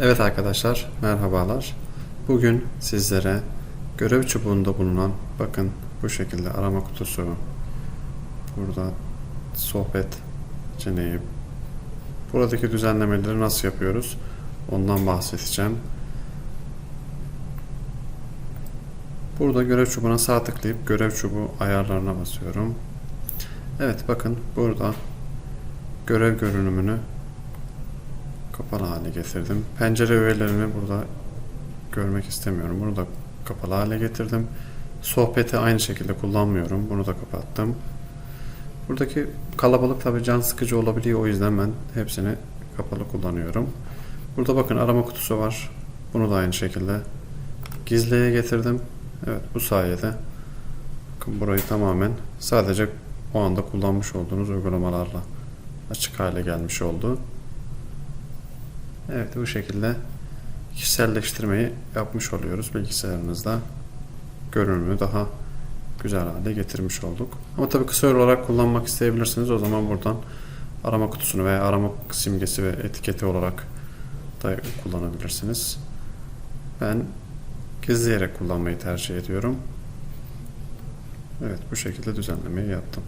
Evet arkadaşlar, merhabalar. Bugün sizlere görev çubuğunda bulunan, bakın bu şekilde arama kutusu, burada sohbet seçeneği, buradaki düzenlemeleri nasıl yapıyoruz ondan bahsedeceğim. Burada görev çubuğuna sağ tıklayıp görev çubuğu ayarlarına basıyorum. Evet bakın burada görev görünümünü kapalı hale getirdim. Pencere öğelerimi burada görmek istemiyorum. Bunu da kapalı hale getirdim. Sohbeti aynı şekilde kullanmıyorum. Bunu da kapattım. Buradaki kalabalık tabi can sıkıcı olabiliyor. O yüzden ben hepsini kapalı kullanıyorum. Burada bakın arama kutusu var. Bunu da aynı şekilde gizliye getirdim. Evet bu sayede bakın burayı tamamen sadece o anda kullanmış olduğunuz uygulamalarla açık hale gelmiş oldu. Evet bu şekilde kişiselleştirmeyi yapmış oluyoruz bilgisayarınızda. Görünümü daha güzel hale getirmiş olduk. Ama tabii kısa yol olarak kullanmak isteyebilirsiniz. O zaman buradan arama kutusunu veya arama simgesi ve etiketi olarak da kullanabilirsiniz. Ben gizleyerek kullanmayı tercih ediyorum. Evet bu şekilde düzenlemeyi yaptım.